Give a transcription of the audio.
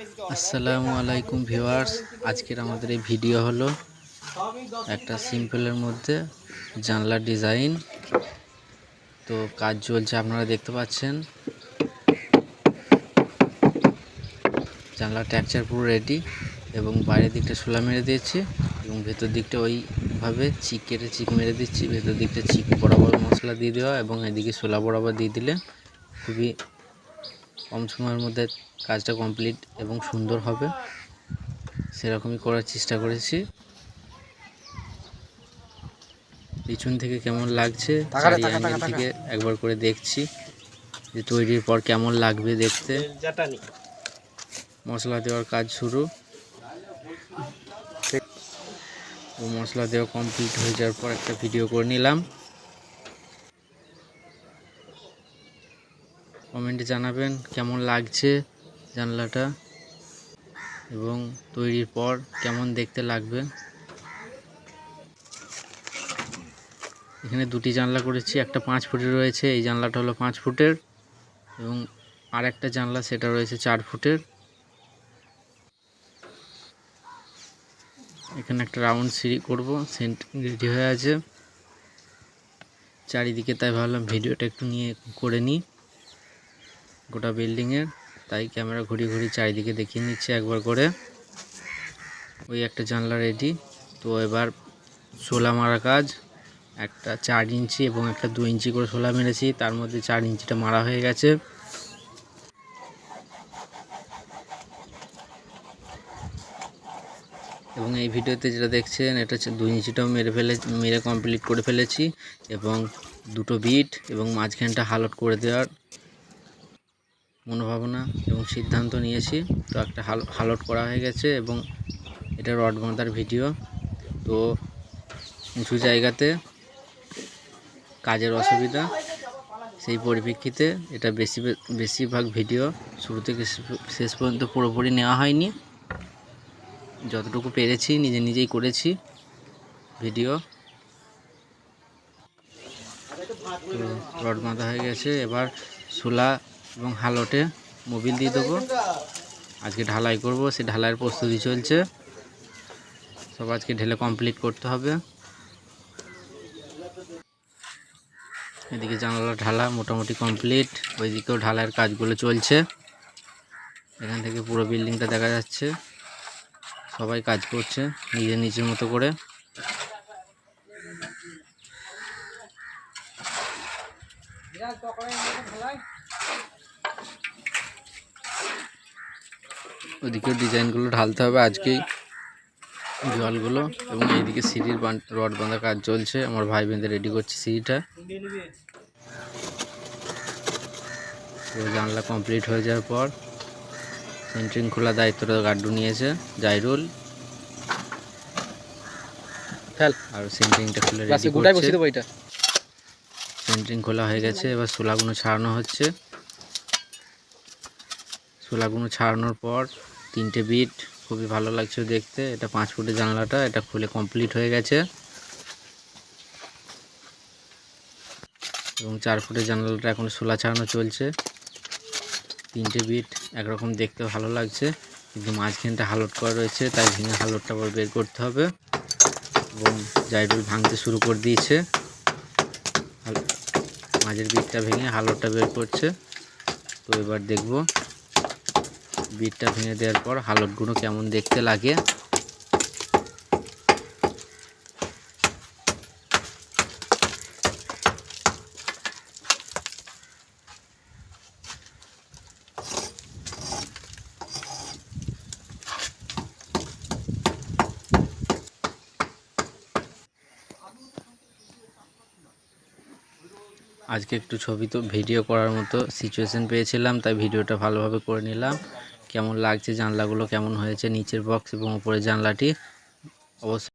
আসসালামু আলাইকুম ভিউয়ার্স। আজকের আমাদের এই ভিডিও হলো একটা সিম্পলের মধ্যে জানলার ডিজাইন। তো কাজ চলছে, আপনারা দেখতে পাচ্ছেন। জানলার টেক্সচার পুরো রেডি এবং বাইরের দিকটা সোলা মেরে দিয়েছি এবং ভেতর দিকটা ওইভাবে চিক কেটে চিক মেরে দিচ্ছি। ভেতর দিকটা চিক বরাবর মশলা দিয়ে দেওয়া এবং এদিকে সোলা বরাবর দিয়ে দিলে খুবই কম সময়ের মধ্যে কাজটা কমপ্লিট এবং সুন্দর হবে সেরকমই করার চেষ্টা করেছি। পিছন থেকে কেমন লাগছে চারি অ্যাঙ্গেল থেকে একবার করে দেখছি যে তৈরির পর কেমন লাগবে দেখতে। মশলা দেওয়ার কাজ শুরু। ও মশলা দেওয়া কমপ্লিট হয়ে যাওয়ার পর একটা ভিডিও করে নিলাম। কমেন্টে জানাবেন কেমন লাগছে জানলাটা এবং তৈরির পর কেমন দেখতে লাগবে। এখানে দুটি জানলা করেছি, একটা পাঁচ ফুটের রয়েছে, এই জানলাটা হলো পাঁচ ফুটের এবং আর একটা জানলা সেটা রয়েছে চার ফুটের। এখানে একটা রাউন্ড সিঁড়ি করব, সেন্ট রেডি হয়ে আছে। চারিদিকে তাই ভাবলাম ভিডিওটা একটু নিয়ে করে নিই। গোটা বিল্ডিংয়ের তাই ক্যামেরা ঘুরিয়ে ঘুরিয়ে চারিদিকে দেখিয়ে নিচ্ছে একবার করে। ওই একটা জানলা রেডি তো এবার শোলা মারা কাজ। একটা চার ইঞ্চি এবং একটা দু ইঞ্চি করে শোলা মেরেছি। তার মধ্যে চার ইঞ্চিটা মারা হয়ে গেছে। এবং এই ভিডিওতে যেটা দেখছেন, এটা হচ্ছে দুই ইঞ্চিটাও মেরে ফেলে, মেরে কমপ্লিট করে ফেলেছি। এবং দুটো বিট এবং মাঝখানটা হালট করে দেওয়ার মনোভাবনা এবং সিদ্ধান্ত নিয়েছি। তো একটা হাল, হালট করা হয়ে গেছে এবং এটা রড বাঁধার ভিডিও। তো উঁচু জায়গাতে কাজের অসুবিধা, সেই পরিপ্রেক্ষিতে এটা বেশি, বেশিরভাগ ভিডিও শুরু থেকে শেষ পর্যন্ত পুরোপুরি নেওয়া হয়নি। যতটুকু পেরেছি, নিজে নিজেই করেছি ভিডিও। রড বাঁধা হয়ে গেছে। এবার সুলা এবং হালটে মোবিল দিয়ে দেবো। আজকে ঢালাই করব সে ঢালাইয়ের প্রস্তুতি চলছে। সব আজকে ঢেলে কমপ্লিট করতে হবে। এদিকে জানালা ঢালা মোটামুটি কমপ্লিট ওইদিকেও ঢালাইয়ের কাজগুলো চলছে। এখান থেকে পুরো বিল্ডিংটা দেখা যাচ্ছে। সবাই কাজ করছে, নিজের নিজের মতো করে। ওদিকেও ডিজাইনগুলো ঢালতে হবে আজকেই জলগুলো এবং এইদিকে সিঁড়ির রড বাঁধা কাজ চলছে। আমার ভাই বেঁধে রেডি করছে সিঁড়িটা। জানলা কমপ্লিট হয়ে যাওয়ার পর সেন্ট্রিং খোলা দায়িত্বটা গাড্ডু নিয়েছে জাইরুল। ফেল। আর সেন্ট্রিংটা খুলে রেডি করছে। সেন্ট্রিং খোলা হয়ে গেছে এবার শোলাগুলো ছাড়ানো হচ্ছে। শোলাগুলো ছাড়ানোর পর তিনটে বিট, খুবই ভালো লাগছে দেখতে। এটা পাঁচ ফুটের জানলাটা, এটা খুলে কমপ্লিট হয়ে গেছে। এবং চার ফুটের জানলাটা এখন শোলা ছাড়ানো চলছে। তিনটে বিট, একরকম দেখতে ভালো লাগছে। কিন্তু মাঝখানটা হালট করা রয়েছে, তাই ভেঙে হালটটা আবার বের করতে হবে। এবং জাইডুল ভাঙতে শুরু করে দিয়েছে। মাঝের বিটটা ভেঙে হালটটা বের করছে। তো এবার দেখব বিটটা ভেঙে দেওয়ার পর হালটগুলো কেমন দেখতে লাগে। আজকে একটু ছবি তো, ভিডিও করার মতো সিচুয়েশন পেয়েছিলাম, তাই ভিডিওটা ভালোভাবে করে নিলাম। কেমন লাগছে? জানলাগুলো কেমন হয়েছে? নিচের বক্স এবং উপরের জানলাটি? অবশ্যই